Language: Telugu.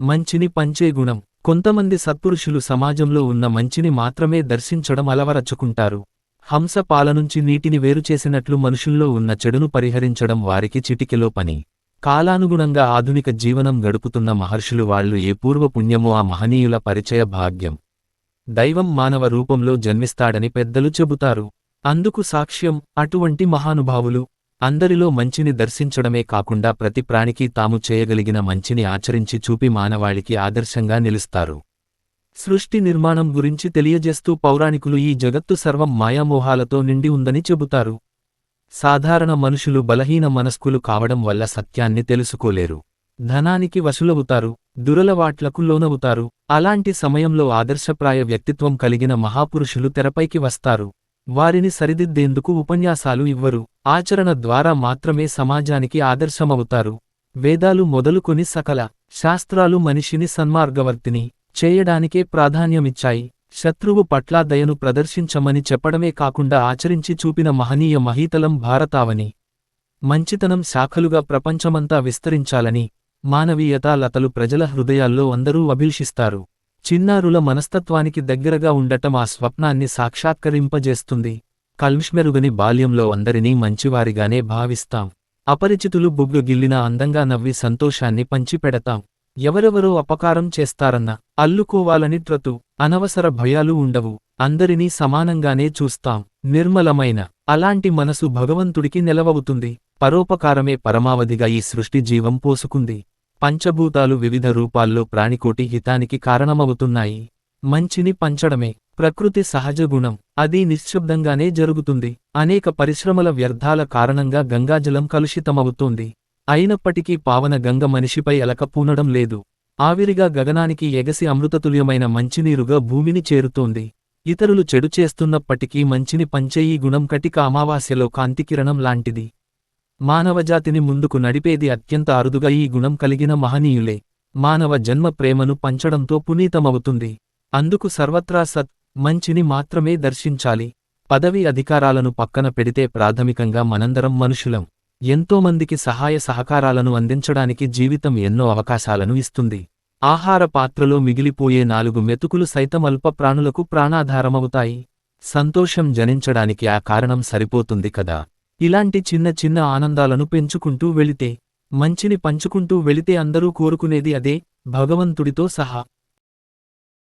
మంచిని పంచే గుణం. కొంతమంది సత్పురుషులు సమాజంలో ఉన్న మంచిని మాత్రమే దర్శించడం అలవరచుకుంటారు. హంస పాలనుంచి నీటిని వేరుచేసినట్లు మనుషుల్లో ఉన్న చెడును పరిహరించడం వారికి చిటికెలో పని. కాలానుగుణంగా ఆధునిక జీవనం గడుపుతున్న మహర్షులు వాళ్ళు ఏ పూర్వపుణ్యమో ఆ మహనీయుల పరిచయ భాగ్యం. దైవం మానవ రూపంలో జన్మిస్తాడని పెద్దలు చెబుతారు. అందుకు సాక్ష్యం అటువంటి మహానుభావులు అందరిలో మంచిని దర్శించడమే కాకుండా ప్రతి ప్రాణికి తాము చేయగలిగిన మంచిని ఆచరించి చూపి మానవాళికి ఆదర్శంగా నిలుస్తారు. సృష్టి నిర్మాణం గురించి తెలియజేస్తూ పౌరాణికులు ఈ జగత్తు సర్వం మాయామోహాలతో నిండి ఉందని చెబుతారు. సాధారణ మనుషులు బలహీన మనస్కులు కావడం వల్ల సత్యాన్ని తెలుసుకోలేరు. ధనానికి వశులవుతారు దురలవాట్లకు లోనవుతారు అలాంటి సమయంలో ఆదర్శప్రాయ వ్యక్తిత్వం కలిగిన మహాపురుషులు తెరపైకి వస్తారు. వారిని సరిదిద్దేందుకు ఉపన్యాసాలు ఇవ్వరు. ఆచరణ ద్వారా మాత్రమే సమాజానికి ఆదర్శమవుతారు. వేదాలు మొదలుకొని సకల శాస్త్రాలు మనిషిని సన్మార్గవర్తిని చేయడానికే ప్రాధాన్యమిచ్చాయి. శత్రువు పట్ల దయను ప్రదర్శించమని చెప్పడమే కాకుండా ఆచరించి చూపిన మహనీయ మహీతలం భారతావని మంచితనం శాఖలుగా ప్రపంచమంతా విస్తరించాలని మానవీయతా లతలు ప్రజల హృదయాల్లో అందరూ అభిలషిస్తారు. చిన్నారుల మనస్తత్వానికి దగ్గరగా ఉండటం ఆ స్వప్నాన్ని సాక్షాత్కరింపజేస్తుంది. కల్మిష్మెరుగని బాల్యంలో అందరినీ మంచివారిగానే భావిస్తాం. అపరిచితులు బుగ్గు గిల్లినా అందంగా నవ్వి సంతోషాన్ని పంచిపెడతాం. ఎవరెవరో అపకారం చేస్తారన్న అల్లుకోవాలని త్రతు అనవసర భయాలు ఉండవు. అందరినీ సమానంగానే చూస్తాం. నిర్మలమైన అలాంటి మనసు భగవంతుడికి నెలవవుతుంది. పరోపకారమే పరమావధిగా ఈ సృష్టి జీవం పోసుకుంది. పంచభూతాలు వివిధ రూపాల్లో ప్రాణికోటి హితానికి కారణమవుతున్నాయి. మంచిని పంచడమే ప్రకృతి సహజ గుణం అది నిశ్శబ్దంగానే జరుగుతుంది. అనేక పరిశ్రమల వ్యర్థాల కారణంగా గంగాజలం కలుషితమవుతోంది. అయినప్పటికీ పావన గంగ మనిషిపై అలక పూనడం లేదు. ఆవిరిగా గగనానికి ఎగసి అమృతతుల్యమైన మంచినీరుగా భూమిని చేరుతోంది. ఇతరులు చెడు చేస్తున్నప్పటికీ మంచిని పంచే ఈ గుణం కటిక అమావాస్యలో కాంతికిరణం లాంటిది. మానవజాతిని ముందుకు నడిపేది అత్యంత అరుదుగా ఈ గుణం కలిగిన మహనీయులే. మానవ జన్మ ప్రేమను పంచడంతో పునీతమవుతుంది. అందుకు సర్వత్రా సత్ మంచిని మాత్రమే దర్శించాలి. పదవి అధికారాలను పక్కన పెడితే ప్రాథమికంగా మనందరం మనుషులం. ఎంతోమందికి సహాయ సహకారాలను అందించడానికి జీవితం ఎన్నో అవకాశాలను ఇస్తుంది. ఆహార పాత్రలో మిగిలిపోయే నాలుగు మెతుకులు సైతం అల్ప ప్రాణులకు ప్రాణాధారమవుతాయి. సంతోషం జనించడానికి ఆ కారణం సరిపోతుంది కదా. ఇలాంటి చిన్న చిన్న ఆనందాలను పెంచుకుంటూ వెళితే మంచిని పంచుకుంటూ వెళితే అందరూ కోరుకునేది అదే భగవంతుడితో సహా.